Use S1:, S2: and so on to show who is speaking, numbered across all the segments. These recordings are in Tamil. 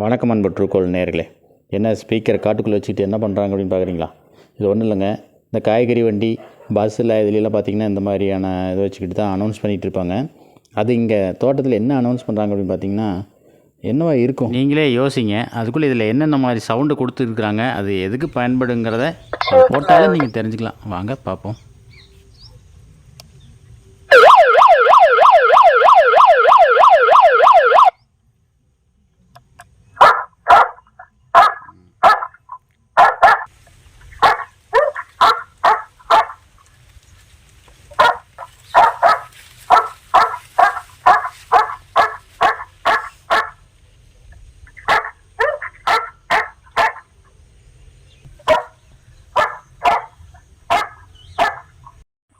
S1: வணக்கம் அன்பு ட்ரூகோல் நேர்களே. என்ன ஸ்பீக்கரை காட்டுக்குள்ளே வச்சுக்கிட்டு என்ன பண்ணுறாங்க அப்படின்னு பார்க்குறீங்களா? இது ஒன்றும் இல்லைங்க. இந்த காய்கறி வண்டி பஸ்ஸில் இதுலலாம் பார்த்தீங்கன்னா இந்த மாதிரியான இதை வச்சுக்கிட்டு தான் அனௌன்ஸ் பண்ணிகிட்டு இருப்பாங்க. அது இங்கே தோட்டத்தில் என்ன அனௌன்ஸ் பண்ணுறாங்க அப்படின்னு பார்த்தீங்கன்னா என்னவா இருக்கும்? நீங்களே யோசிங்க. அதுக்குள்ளே இதில் என்னென்ன மாதிரி சவுண்டு கொடுத்துருக்குறாங்க அது எதுக்கு பயன்படுங்கிறத போட்டாலும் நீங்கள் தெரிஞ்சுக்கலாம். வாங்க பார்ப்போம்.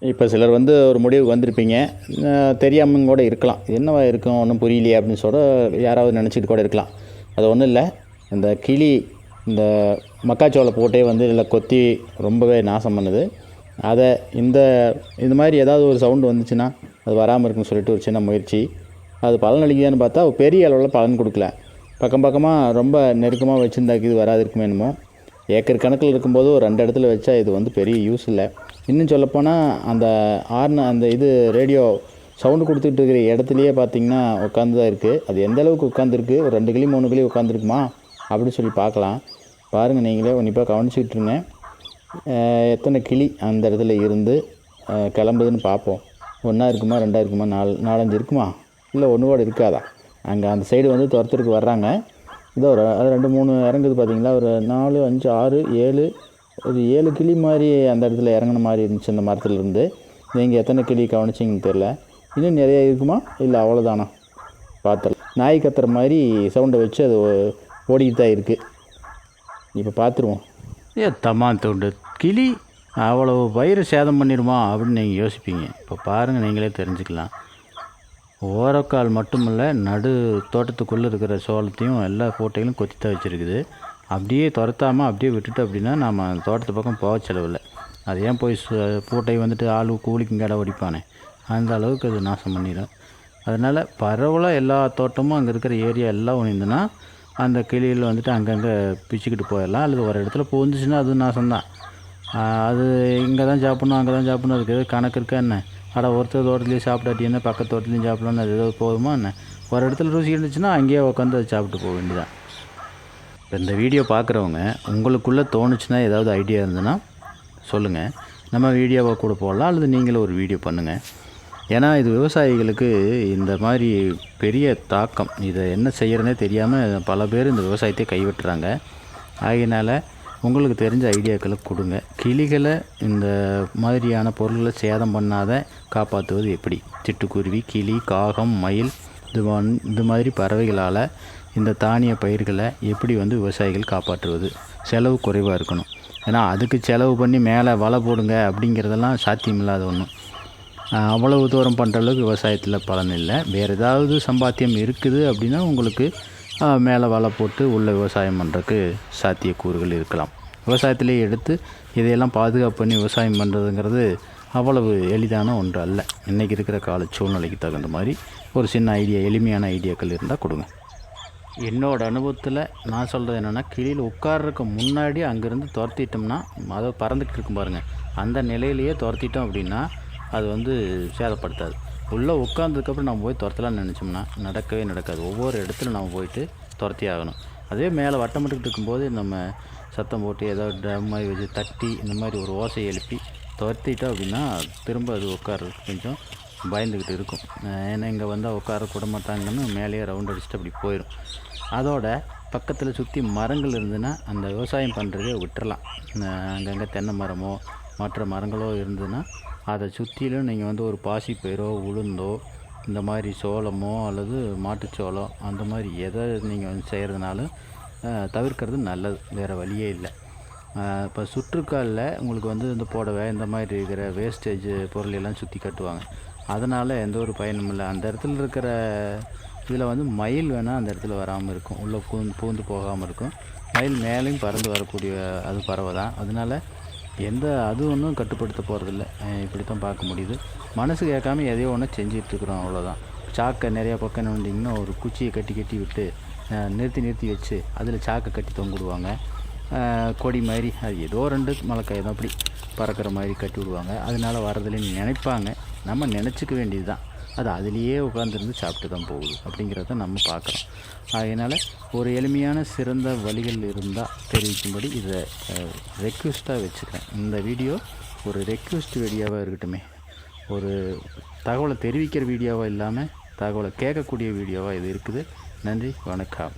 S1: இப்போ சிலர் வந்து ஒரு முடிவுக்கு வந்திருப்பீங்க. தெரியாமல் கூட இருக்கலாம். என்னவா இருக்கும்? ஒன்றும் புரியலையே அப்படின்னு சொல்ல யாராவது நினச்சிட்டு கூட இருக்கலாம். அது ஒன்றும் இல்லை. இந்த கிளி இந்த மக்காச்சோளை போட்டே வந்து இதில் கொத்தி ரொம்பவே நாசம் பண்ணுது. அதை இந்த இந்த மாதிரி ஏதாவது ஒரு சவுண்டு வந்துச்சுன்னா அது வராமல் இருக்குன்னு சொல்லிட்டு ஒரு சின்ன முயற்சி. அது பலன் அளிக்குதான்னு பார்த்தா பெரிய அளவில் பலன் கொடுக்கல. பக்கம் பக்கமாக ரொம்ப நெருக்கமாக வச்சுருந்தாக்கி இது வராது இருக்குமேனுமோ ஏக்கர் கணக்கில் இருக்கும்போது ஒரு ரெண்டு இடத்துல வச்சா இது வந்து பெரிய யூஸ் இல்லை. இன்னும் சொல்லப்போனால் அந்த ஆர்ன அந்த இது ரேடியோ சவுண்டு கொடுத்துட்டு இருக்கிற இடத்துலையே பார்த்தீங்கன்னா உட்காந்து தான் இருக்குது அது எந்த அளவுக்கு உட்காந்துருக்கு ஒரு ரெண்டு கிளி மூணு கிளி உட்காந்துருக்குமா அப்படின்னு சொல்லி பார்க்கலாம் பாருங்கள் நீங்களே உன்னிப்பாக கவனிச்சுக்கிட்டுருங்க எத்தனை கிளி அந்த இடத்துல இருந்து கிளம்புதுன்னு பார்ப்போம் ஒன்றா இருக்குமா ரெண்டாக இருக்குமா நாலு நாலஞ்சு இருக்குமா? இல்லை ஒன்று கூட இருக்காதா? அங்கே அந்த சைடு வந்து துரத்துறதுக்கு வர்றாங்க. இதோ ஒரு அது ரெண்டு மூணு இறங்குது பார்த்தீங்களா ஒரு நாலு அஞ்சு ஆறு ஏழு ஒரு ஏழு கிளி மாதிரி அந்த இடத்துல இறங்குன மாதிரி இருந்துச்சு அந்த மரத்துலேருந்து. நீங்கள் எத்தனை கிளி கவனிச்சிங்கன்னு தெரில இன்னும் நிறைய இருக்குமா? இல்லை அவ்வளோதானா பார்த்துடலாம் நாய் கத்துற மாதிரி சவுண்டை வச்சு அது ஓ- ஓடிக்கிட்டு தான் இருக்குது இப்போ பார்த்துருவோம் ஏ தம்மா தூண்டு. கிளி அவ்வளோ பயிரை சேதம் பண்ணிடுமா அப்படின்னு நீங்கள் யோசிப்பீங்க. இப்போ பாருங்கள் நீங்களே தெரிஞ்சுக்கலாம். ஓரக்கால் மட்டுமில்லை நடு தோட்டத்துக்குள்ளே இருக்கிற சோளத்தையும் எல்லா கோட்டையிலும் கொத்தி தான் வச்சுருக்குது. அப்படியே துரத்தாமல் அப்படியே விட்டுட்டு அப்படின்னா நம்ம தோட்டத்து பக்கம் போக செலவில்லை. அது ஏன் போய் சு- பூட்டை வந்துட்டு ஆளு கூலிக்கும் கடை ஒடிப்பானே அந்த அளவுக்கு அது நாசம் பண்ணிடும். அதனால் பரவலாக எல்லா தோட்டமும் அங்கே இருக்கிற ஏரியா எல்லாம் ஒன்றுந்துன்னா அந்த கிளியில் வந்துட்டு அங்கங்கே பிச்சுக்கிட்டு போயிடலாம். அல்லது ஒரு இடத்துல பூந்துச்சுன்னா அது நாசம்தான். அது இங்கே தான் சாப்பிட்ணும் அங்கே தான் சாப்பிட்ணும். அதுக்கு எதாவது கணக்கு இருக்கா என்ன? அட ஒருத்தர் தோட்டத்துலேயும் சாப்பிடாட்டி என்ன? பக்கத்து தோட்டத்துலேயும் சாப்பிடலாம்னு அது ஏதாவது போதுமா என்ன? ஒரு இடத்துல ருசி இருந்துச்சுன்னா அங்கேயே உட்காந்து அதை சாப்பிட்டு போக வேண்டியதான் இப்போ இந்த வீடியோ பார்க்குறவங்க உங்களுக்குள்ளே தோணுச்சுன்னா ஏதாவது ஐடியா இருந்ததுன்னா சொல்லுங்கள் நம்ம வீடியோவை கூட போடலாம் அல்லது நீங்களும் ஒரு வீடியோ பண்ணுங்கள் ஏன்னா இது விவசாயிகளுக்கு இந்த மாதிரி பெரிய தாக்கம். இதை என்ன செய்கிறனே தெரியாமல் பல பேர் இந்த விவசாயத்தை கைவிட்டுறாங்க. ஆகையினால் உங்களுக்கு தெரிஞ்ச ஐடியாக்களை கொடுங்க. கிளிகளை இந்த மாதிரியான பொருள்களை சேதம் பண்ணாத காப்பாற்றுவது எப்படி? சிட்டுக்குருவி கிளி காகம் மயில் இது இது மாதிரி பறவைகளால் இந்த தானிய பயிர்களை எப்படி வந்து விவசாயிகள் காப்பாற்றுவது? செலவு குறைவாக இருக்கணும். ஏன்னா அதுக்கு செலவு பண்ணி மேலே வலை போடுங்க அப்படிங்கிறதெல்லாம் சாத்தியமில்லாத ஒன்றும் அவ்வளவு தூரம் பண்ணுற அளவுக்கு விவசாயத்தில் பலன் இல்லை. வேறு ஏதாவது சம்பாத்தியம் இருக்குது அப்படின்னா உங்களுக்கு மேலே வலை போட்டு உள்ள விவசாயம் பண்ணுறதுக்கு சாத்தியக்கூறுகள் இருக்கலாம். விவசாயத்திலே எடுத்து இதையெல்லாம் பாதுகாப்பு பண்ணி விவசாயம் பண்ணுறதுங்கிறது அவ்வளவு எளிதான ஒன்று அல்ல. இன்றைக்கி இருக்கிற கால சூழ்நிலைக்கு தகுந்த மாதிரி ஒரு சின்ன ஐடியா எளிமையான ஐடியாக்கள் இருந்தால் கொடுங்க. என்னோடய அனுபவத்தில் நான் சொல்கிறது என்னென்னா கிளியில் உட்கார்றதுக்கு முன்னாடி அங்கேருந்து துரத்திட்டோம்னா அதை பறந்துக்கிட்டு இருக்கும் பாருங்கள் அந்த நிலையிலேயே துரத்திட்டோம் அப்படின்னா அது வந்து சேதப்படுத்தாது. உள்ளே உட்காந்ததுக்கப்புறம் நம்ம போய் துரத்தலாம்னு நினச்சோம்னா நடக்கவே நடக்காது. ஒவ்வொரு இடத்துல நம்ம போயிட்டு துரத்தி ஆகணும். அதே மேலே வட்டமிட்டுக்கிட்டு இருக்கும்போது நம்ம சத்தம் போட்டு ஏதோ ட்ரம் மாதிரி வச்சு தட்டி இந்த மாதிரி ஒரு ஓசை எழுப்பி துரத்திட்டோம் அப்படின்னா திரும்ப அது உட்கார்றதுக்கு கொஞ்சம் பயந்துக்கிட்டு இருக்கும். ஏன்னா இங்கே வந்தால் உட்கார கூட மாட்டாங்கன்னு மேலேயே ரவுண்ட் அடிச்சுட்டு அப்படி போயிடும் அதோட பக்கத்தில் சுற்றி மரங்கள் இருந்ததுன்னா அந்த விவசாயம் பண்ணுறதே விட்டுறலாம். அங்கங்கே தென்னை மரமோ மற்ற மரங்களோ இருந்ததுன்னா அதை சுற்றிலும் நீங்கள் வந்து ஒரு பாசி பயிரோ உளுந்தோ இந்த மாதிரி சோளமோ அல்லது மாட்டுச்சோளம் அந்த மாதிரி எதை நீங்கள் வந்து செய்கிறதுனாலும் தவிர்க்கிறது நல்லது. வேறு வழியே இல்லை. இப்போ சுற்றுக்காலில் உங்களுக்கு வந்து இந்த புடவை இந்த மாதிரி இருக்கிற வேஸ்டேஜ் பொருள் எல்லாம் சுற்றி கட்டுவாங்க. அதனால் எந்த ஒரு பயனும் இல்லை. அந்த இடத்துல இருக்கிற இதில் வந்து மயில் வேணால் அந்த இடத்துல வராமல் இருக்கும். உள்ளே பூந்து பூந்து போகாமல் இருக்கும். மயில் மேலேயும் பறந்து வரக்கூடிய அது பறவை தான். அதனால் எந்த அது ஒன்றும் கட்டுப்படுத்த போகிறதில்ல இப்படி தான் பார்க்க முடியுது. மனசு கேட்காம எதையோ ஒன்று செஞ்சிட்ருக்குறோம் அவ்வளோதான் சாக்கை நிறையா பக்கம் வந்தீங்கன்னா ஒரு குச்சியை கட்டி கட்டி விட்டு நிறுத்தி நிறுத்தி வச்சு அதில் சாக்கை கட்டி தொங்கிடுவாங்க. கொடி மாதிரி அது ஏதோ ரெண்டு மலைக்காய் தான். அப்படி பறக்கிற மாதிரி கட்டி விடுவாங்க. அதனால வரதில்லைன்னு நினைப்பாங்க. நம்ம நினச்சிக்க வேண்டியது தான் அது அதுலேயே உட்காந்துருந்து சாப்பிட்டு தான் போகுது அப்படிங்கிறத நம்ம பார்க்குறோம். அதனால் ஒரு எளிமையான சிறந்த வழிகள் இருந்தால் தெரிவிக்கும்படி இதை ரெக்வெஸ்ட்டாக வச்சுக்கிறேன். இந்த வீடியோ ஒரு ரெக்வெஸ்ட் வீடியோவாக இருக்கட்டுமே. ஒரு தகவலை தெரிவிக்கிற வீடியோவாக இல்லாமல் தகவலை கேட்கக்கூடிய வீடியோவாக இது இருக்குது. நன்றி வணக்கம்.